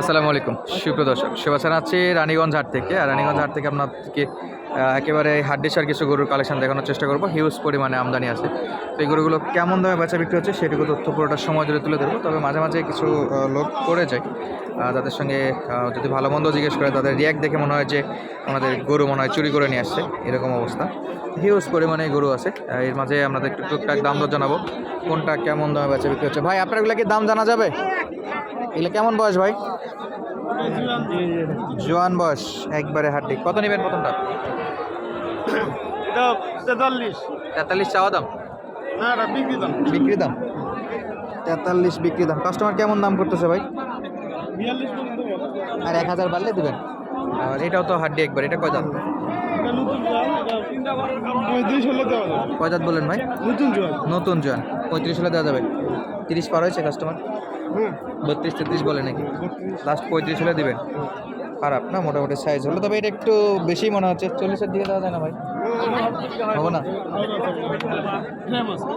আসসালামু আলাইকুম। সুপ্রিয় দর্শক শুভেচ্ছা জানাচ্ছি রানীগঞ্জ হাট থেকে। আর রানীগঞ্জ হাট থেকে আপনাদেরকে একেবারে হাড্ডিসার কিছু গরুর কালেকশন দেখানোর চেষ্টা করব। হিউজ পরিমাণে আমদানি আছে। তো এই গরুগুলো কেমন দামে বেচা বিক্রি হচ্ছে সেটুকু তথ্য পুরোটা সময় ধরে তুলে ধরবো। তবে মাঝে মাঝে কিছু লোক করে যায় তাদের সঙ্গে যদি ভালো মন্দ জিজ্ঞেস করে, তাদের রিয়াক্ট দেখে মনে হয় যে আমাদের গরু মনে হয় চুরি করে নিয়ে আসছে, এরকম অবস্থা। হিউজ পরিমাণে গরু আছে। এর মাঝে আপনাদের একটু টুকটাক দাম দর জানাব, কোনটা কেমন দামে বেচা বিক্রি হচ্ছে। ভাই, আপনার কি দাম জানা যাবে? এগুলো কেমন বয়স ভাই? জোয়ান বয়স একবারে হাড্ডি কত নেবেন প্রথমটা? তেতাল্লিশ। তেতাল্লিশ চাওয়া দাম? না বিক্রি দাম। বিক্রি দাম? তেতাল্লিশ বিক্রি দাম। কাস্টমার কেমন দাম করতেছে ভাই। আর এক হাজার বাড়লে দেবেন? আর এটাও তো হাড্ডি একবার এটা কয় দাম কয় দাঁত বললেন ভাই? নতুন জোয়ান। নতুন জোয়ান। পঁয়ত্রিশ হলে দেওয়া যাবে। তিরিশ পার হয়েছে কাস্টমার বত্রিশ তেত্রিশ বলে নাকি? লাস্ট পঁয়ত্রিশ হলে দিবেন। খারাপ না মোটামুটি সাইজ হলো। তবে এটা একটু বেশি মনে হচ্ছে। চল্লিশের দিকে দেওয়া যায় না ভাই? হবে না?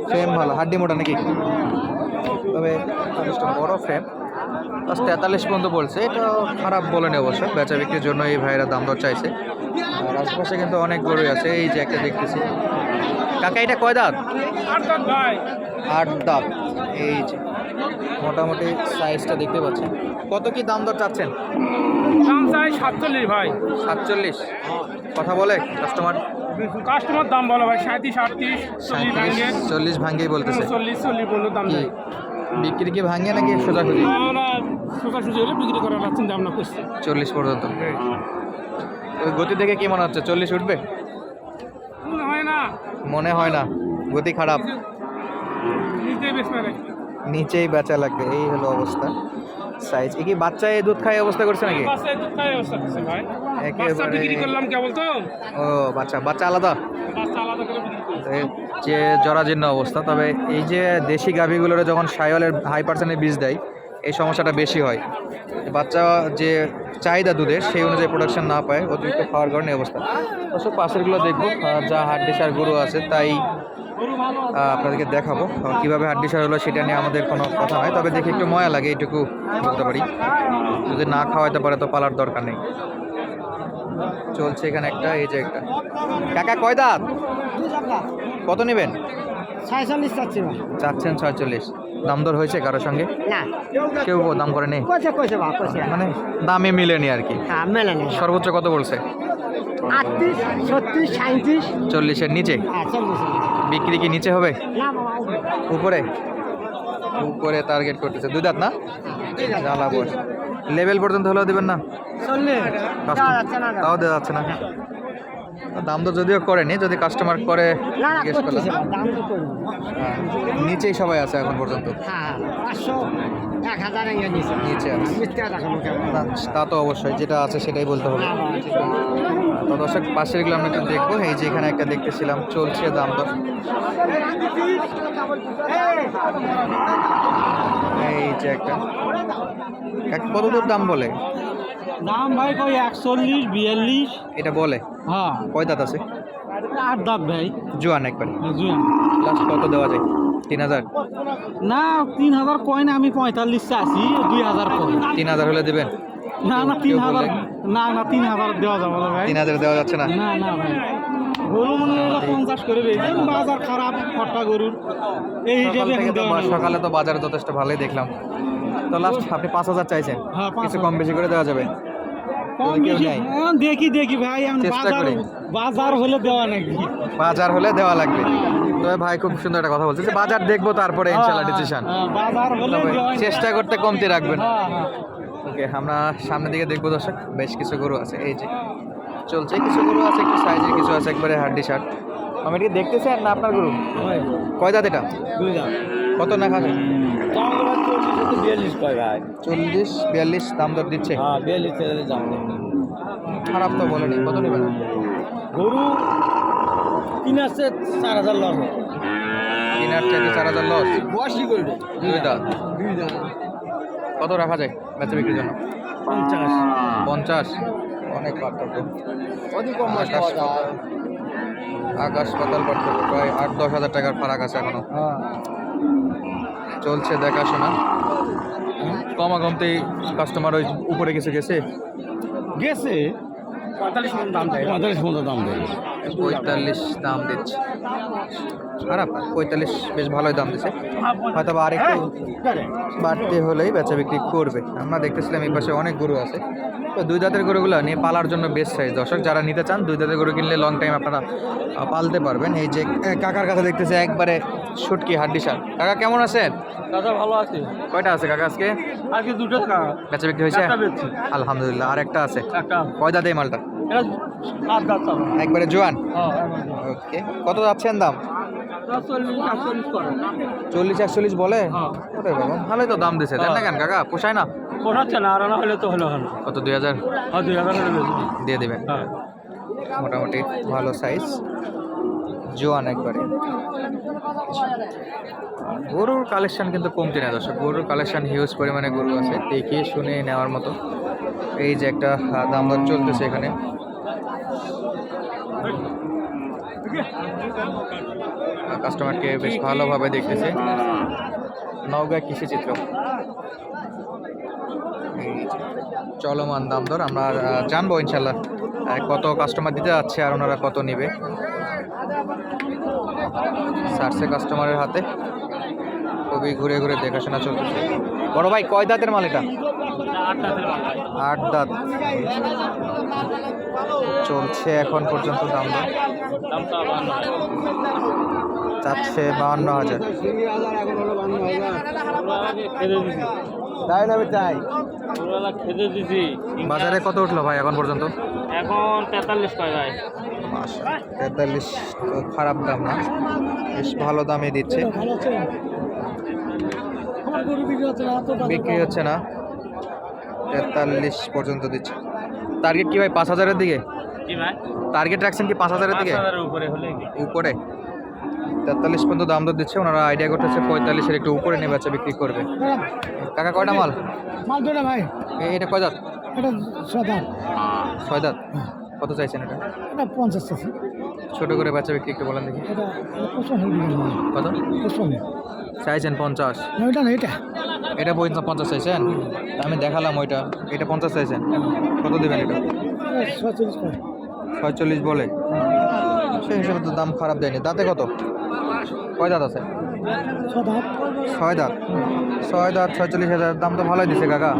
ফ্রেম ভালো। হাড্ডি মোটা নাকি? তবে যথেষ্ট বড় ফ্রেম প্লাস তেতাল্লিশ পর্যন্ত বলছে। এটা খারাপ বলে বলেনি অবশ্য। বেচা বিক্রির জন্য এই ভাইরা দাম দর চাইছে। আর আশেপাশে কিন্তু অনেক গরুই আছে। এই যে একটা দেখতেছি। কাকা এটা কয় দাঁত? আট দাঁত। এই যে মোটামুটি সাইজটা দেখতে পাচ্ছেন। কত কি দাম দর চাচ্ছেন? দাম চাই সাতচল্লিশ ভাই। সাতচল্লিশ। কথা বলে কাস্টমার কাস্টমার দাম বলো ভাই সাঁত্রিশ আটত্রিশ চল্লিশ ভাঙ্গেই বলতেছে। চল্লিশ চল্লিশ পর্যন্ত দাম কি বিক্রি কি ভাঙে নাকি সোজাসুজি? আমরা সোজাসুজি হলে বিক্রি করার চিন্তা ভাবনা করছি। চল্লিশ পর্যন্ত। গতি দেখে কি মনে হচ্ছে চল্লিশ উঠবে? মনে হয় না। মনে হয় না। গতি খারাপ। না নিচেই বেচা লাগবে এই হলো অবস্থা। সাইজ কি বাচ্চা এই দুধ খাই অবস্থা করছে নাকি? বাচ্চায় দুধ খাই অবস্থা করছে ভাই। বাচ্চা বিক্রি করলাম কেবল তো ও বাচ্চা বাচ্চা আলাদা? বাচ্চা আলাদা করে বিক্রি করছি। যে জরাজীর্ণ অবস্থা তবে এই যে দেশি গাভীগুলোরে যখন সায়লের হাই পার্সেন্টের বীজ দেয় এই সমস্যাটা বেশি হয়। বাচ্চা যে চাহিদা দুধের সেই অনুযায়ী প্রোডাকশন না পায় অতিরিক্ত খাওয়ার কারণে অবস্থা। অবশ্য পাশেরগুলো দেখব যা হাড্ডিসার গরু আছে তাই আপনাদেরকে দেখাবো কীভাবে হাড্ডিসার হলো সেটা নিয়ে আমাদের কোনো কথা নয় তবে দেখে একটু ময়া লাগে এইটুকু বলতে পারি। যদি না খাওয়াইতে পারে তো পালার দরকার নেই। চলছে এখানে একটা এই যে একটা। কাকা কয় দাঁত? কত নেবেন? চাচ্ছেন ছয়চল্লিশ। দাম দর হয়েছে কারোর সঙ্গে? না। কেউ দাম করে নেই বা মানে দামে মিলেনি আর কি? হ্যাঁ সর্বোচ্চ কত বলছে? আটত্রিশ ছত্রিশ সাঁত্রিশ চল্লিশের নিচে? হ্যাঁ বিক্রি কি নিচে হবে? উপরে। উপরে? টার্গেট করতেছে। দুই দাঁত না? জ্বালা বস লেভেল পর্যন্ত হলেও দেবেন না? তাও দেওয়া যাচ্ছে না? দাম তো যদিও করেনি যদি কাস্টমার করে জিজ্ঞেস করলাম। হ্যাঁ, নিচেই সবাই আছে এখন পর্যন্ত। হ্যাঁ নিচে। আছে। তা তো অবশ্যই যেটা আছে সেটাই বলতে হবে। বাবা তো দর্শক পাশেরগুলো আমরা একটু দেখব এই যে এখানে একটা দেখতেছিলাম চলছে দাম দর। এই যে একটা এক- কত দূর দাম বলে? দাম ভাই কই একচল্লিশ বিয়াল্লিশ? এটা বলে। হ্যাঁ। কয় দাঁত আছে? আট দাঁত ভাই। জোয়ান একবার। জুয়ান। লাস্ট কত দেওয়া যায়? তিন হাজার? না তিন হাজার কয় না আমি পঁয়তাল্লিশ চাচ্ছি দুই হাজার কয়। তিন হাজার হলে দেবেন? না না তিন হাজার? না না তিন হাজার দেওয়া যাবে না ভাই। তিন হাজার দেওয়া যাচ্ছে না? না না ভাই। গরু মনে হলো পঞ্চাশ করে বাজার খারাপ খট্টা গরুর। এই হিসাবে। সকালে তো বাজারে যথেষ্ট ভালোই দেখলাম। তো লাস্ট আপনি পাঁচ হাজার চাইছেন। হ্যাঁ, কিছু কম বেশি করে দেওয়া যাবে। দেখি দেখি ভাই বাজার বাজার হলে দেওয়া নাকি? বাজার হলে দেওয়া লাগবে। তবে ভাই খুব সুন্দর একটা কথা বলছে যে বাজার দেখব তারপরে ইনশাল্লাহ ডিসিশন হ্যাঁ, বাজার হলে চেষ্টা করতে কমতি রাখবেন। হ্যাঁ, হ্যাঁ। ওকে আমরা সামনের দিকে দেখব দর্শক। বেশ কিছু গরু আছে এই যে চলছে। কিছু গরু আছে একটু সাইজের কিছু আছে একবারে হাড্ডি শার্ট। আমি এটি দেখতেছি আর না আপনার গরু? কয় দাঁত এটা? কত না খাবে? দাম তো ভাই চল্লিশ বিয়াল্লিশ কয় ভাই? চল্লিশ বিয়াল্লিশ দাম দর দিচ্ছে। হ্যাঁ বিয়াল্লিশ ছেড়ে দাম খারাপ তো বলেনি কত নেবেন? গরু তিন আসছে চার হাজার লস তিন আট চার হাজার লস? বয়সই করবে। দুই দাঁত দুই কত রাখা যায় বেচা বিক্রির জন্য? পঞ্চাশ। পঞ্চাশ। অনেক পার্থক্য। অধিক আকাশ পাতাল আকাশ পাতাল পার্থক্য। প্রায় আট দশ হাজার টাকার ফারাক আছে এখনও। চলছে দেখাশোনা। কমাগমতেই কাস্টমার ওই উপরে কিছু গেছে? গেছে। পঁয়তাল্লিশ দাম দেয়। পঁয়তাল্লিশ দাম দেয়। পঁয়তাল্লিশ দাম দিচ্ছে। খারাপ পঁয়তাল্লিশ বেশ ভালোই দাম দিচ্ছে। হয়তো বা আরেকটু বাড়তে হলেই বেচা বিক্রি করবে। আমরা দেখতেছিলাম এই পাশে অনেক গরু আছে। তো দুই দাঁতের গরুগুলো নিয়ে পালার জন্য বেস্ট সাইজ দর্শক যারা নিতে চান দুই দাঁতের গরু কিনলে লং টাইম আপনারা পালতে পারবেন। এই যে কাকার কাছে দেখতেছে একবারে শুটকি হাড্ডি সার কাকা কেমন আছেন? দাদা ভালো আছে। কয়টা আছে কাকা আজকে? আজকে দুটো বেচা বিক্রি হয়েছে? আলহামদুলিল্লাহ আর একটা আছে? কয় দাঁতে এই মালটা? একবারে জোয়ান? হ্যাঁ ওকে কত যাচ্ছেন দাম? চল্লিশ একচল্লিশ বলে? হ্যাঁ। ওরে বাবা ভালোই তো দাম দিছে না কেন কাকা? পোষায় না? পোষাচ্ছে না আর না হলে তো হলো হলো। কত দুই হাজার? হ্যাঁ দুই হাজার দিয়ে দিবেন। হ্যাঁ। মোটামুটি ভালো সাইজ জোয়ান একবারে। গরুর কালেকশন কিন্তু কমতি না দর্শক। গরুর কালেকশন হিউজ পরিমাণে গরু আছে। দেখে শুনে নেওয়ার মতো। এই যে একটা দাম দর চলতেছে এখানে। কাস্টমারকে বেশ ভালোভাবে দেখতেছে। নওগাঁ কৃষি চিত্র। চলমান দাম দর। আমরা জানব ইনশাল্লাহ কত কাস্টমার দিতে যাচ্ছে আর ওনারা কত নেবে। সারছে কাস্টমারের হাতে। খুবই ঘুরে ঘুরে দেখাশোনা চলতেছে। বড় ভাই, কয় দাঁতের মাল এটা? আট দাঁত। চলছে এখন পর্যন্ত দাম চাচ্ছে বাহান্ন হাজার। তাই না তাই? খেতে দিছি। বাজারে কত উঠল ভাই এখন পর্যন্ত? এখন তেতাল্লিশ কয় ভাই? তেতাল্লিশ খারাপ দাম না। বেশ ভালো দামে দিচ্ছে। বিক্রি হচ্ছে না। তেতাল্লিশ পর্যন্ত দিচ্ছে। টার্গেট কি ভাই পাঁচ হাজারের দিকে? টার্গেট রাখছেন কি পাঁচ হাজারের দিকে? উপরে হলে উপরে? তেতাল্লিশ পর্যন্ত দাম দর দিচ্ছে ওনারা আইডিয়া করতেছে পঁয়তাল্লিশের একটু উপরে নিয়ে বেচা বিক্রি করবে। কাকা কয়টা মাল? মাল দুটা ভাই। এটা কয় দাঁত? এটা সাদা ছয় দাঁত? কত চাইছেন এটা? এটা পঞ্চাশ আছে ছোট করে বেচা বিক্রি একটু বলেন দেখি। কত? চাইছেন পঞ্চাশ। ওইটা না এটা। এটা পঞ্চাশ পঞ্চাশ চাইছেন? আমি দেখালাম ওইটা। এটা পঞ্চাশ চাইছেন? কত দেবেন এটা? ছয়চল্লিশ বলে। সেই হিসেবে তো দাম খারাপ দেয়নি। দাঁতে কত? কয় দাঁত আছে? ছয় দাঁত। ছয় দাঁত, ছয়চল্লিশ হাজার। দাম তো ভালোই দিছে কাকা।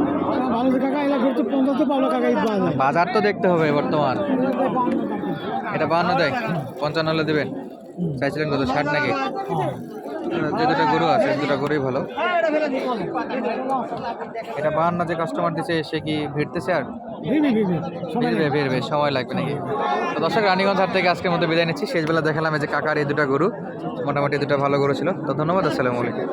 বাজার তো দেখতে হবে বর্তমান। এটা বাহান্ন দেয়। পঞ্চান্ন হলে দেবেন। চাইছিলেন কত? ষাট নাকি? যে দুটা গরু আছে দুটা গরুই ভালো। এটা বাহান্ন যে কাস্টমার দিছে সে কি ভিড়তেছে আর? ভিড়বে ভিড়বে সময় লাগবে নাকি? তো দর্শক রানীগঞ্জ হাট থেকে আজকের মধ্যে বিদায় নিচ্ছি। শেষবেলা দেখালাম এই যে কাকার এই দুটা গরু। মোটামুটি দুটা ভালো গরু ছিল। তো ধন্যবাদ আসসালামু আলাইকুম।